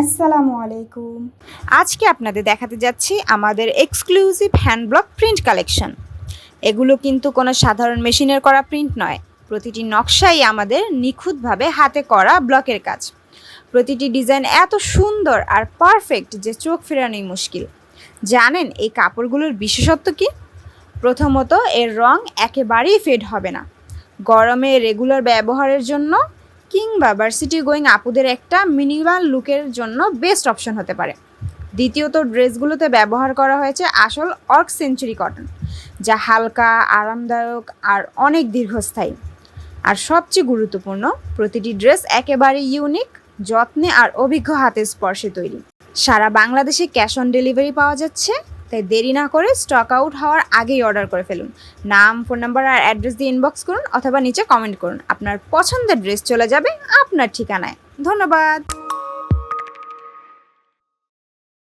আসসালামু আলাইকুম। আজকে আপনাদের দেখাতে যাচ্ছি আমাদের exclusive hand block print collection এগুলো কিন্তু কোনো সাধারণ মেশিনের করা প্রিন্ট নয়। প্রতিটি নকশাই আমাদের নিখুঁতভাবে হাতে করা ব্লকের কাজ। প্রতিটি ডিজাইন এত সুন্দর আর পারফেক্ট যে চোখ ফেরানোই মুশকিল। জানেন এই কাপড়গুলোর বিশেষত্ব কি? প্রথমত এর রং একেবারেই ফেড হবে না। গরমে রেগুলার ব্যবহারের জন্য কিংবা ভার্সিটি গোয়িং আপুদের একটা মিনিমাল লুকের জন্য বেস্ট অপশন হতে পারে। দ্বিতীয়ত ড্রেসগুলোতে ব্যবহার করা হয়েছে আসল অর্ক সেঞ্চুরি কটন যা হালকা, আরামদায়ক আর অনেক দীর্ঘস্থায়ী। আর সবচেয়ে গুরুত্বপূর্ণ, প্রতিটি ড্রেস একেবারে ইউনিক যত্নে আর অভিজ্ঞ হাতের স্পর্শে তৈরি। সারা বাংলাদেশে ক্যাশ অন ডেলিভারি পাওয়া যাচ্ছে। তাই দেরি না করে স্টক আউট হওয়ার আগেই অর্ডার করে ফেলুন। নাম ফোন নাম্বার আর অ্যাড্রেস দিয়ে ইনবক্স করুন অথবা নিচে কমেন্ট করুন। আপনার পছন্দের ড্রেস চলে যাবে আপনার ঠিকানায়। ধন্যবাদ।